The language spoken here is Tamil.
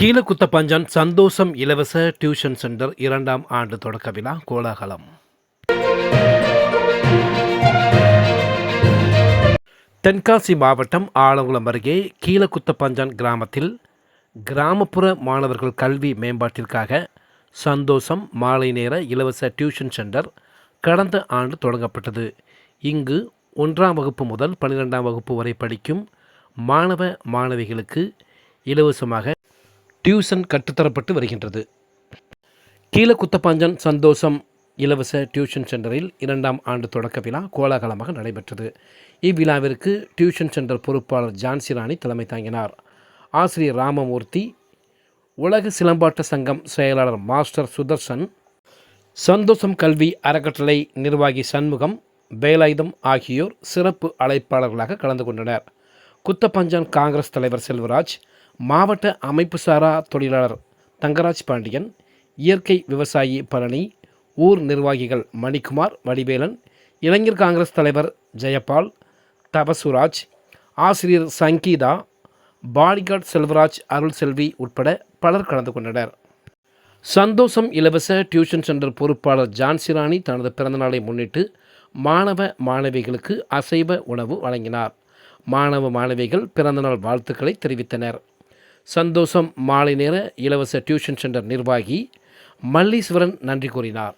கீழக்குத்தப்பஞ்சான் சந்தோஷம் இலவச டியூஷன் சென்டர் இரண்டாம் ஆண்டு தொடக்க விழா கோலாகலம். தென்காசி மாவட்டம் ஆலங்குளம் அருகே கீழக்குத்தப்பஞ்சான் கிராமத்தில் கிராமப்புற மாணவர்கள் கல்வி மேம்பாட்டிற்காக சந்தோஷம் மாலை நேர இலவச டியூஷன் சென்டர் கடந்த ஆண்டு தொடங்கப்பட்டது. இங்கு ஒன்றாம் வகுப்பு முதல் பன்னிரெண்டாம் வகுப்பு வரை படிக்கும் மாணவ மாணவிகளுக்கு இலவசமாக டியூஷன் கற்றுத்தரப்பட்டு வருகின்றது. கீழக்குத்தப்பாஞ்சன் சந்தோஷம் இலவச டியூஷன் சென்டரில் இரண்டாம் ஆண்டு தொடக்க விழா கோலாகலமாக நடைபெற்றது. இவ்விழாவிற்கு டியூஷன் சென்டர் பொறுப்பாளர் ஜான்சி ராணி தலைமை தாங்கினார். ஆசிரியர் ராமமூர்த்தி உலக சிலம்பாட்ட சங்கம் செயலாளர் மாஸ்டர் சுதர்சன் சந்தோஷம் கல்வி அறக்கட்டளை நிர்வாகி சண்முகம் வேலாயுதம் ஆகியோர் சிறப்பு அழைப்பாளர்களாக கலந்து கொண்டனர். குத்தப்பஞ்சான் காங்கிரஸ் தலைவர் செல்வராஜ் மாவட்ட அமைப்பு சாரா தொழிலாளர் தங்கராஜ் பாண்டியன் இயற்கை விவசாயி பழனி ஊர் நிர்வாகிகள் மணிக்குமார் வடிவேலன் இளைஞர் காங்கிரஸ் தலைவர் ஜெயபால் தபசுராஜ் ஆசிரியர் சங்கீதா பாடிகார்ட் செல்வராஜ் அருள் செல்வி உட்பட பலர் கலந்து கொண்டனர். சந்தோஷம் இலவச டியூஷன் சென்டர் பொறுப்பாளர் ஜான்சிராணி தனது பிறந்தநாளை முன்னிட்டு மாணவ மாணவிகளுக்கு அசைவ உணவு வழங்கினார். மாணவ மாணவிகள் பிறந்தநாள் வாழ்த்துக்களை தெரிவித்தனர். சந்தோஷம் மாலை நேர இலவச டியூஷன் சென்டர் நிர்வாகி மல்லீஸ்வரன் நன்றி கூறினார்.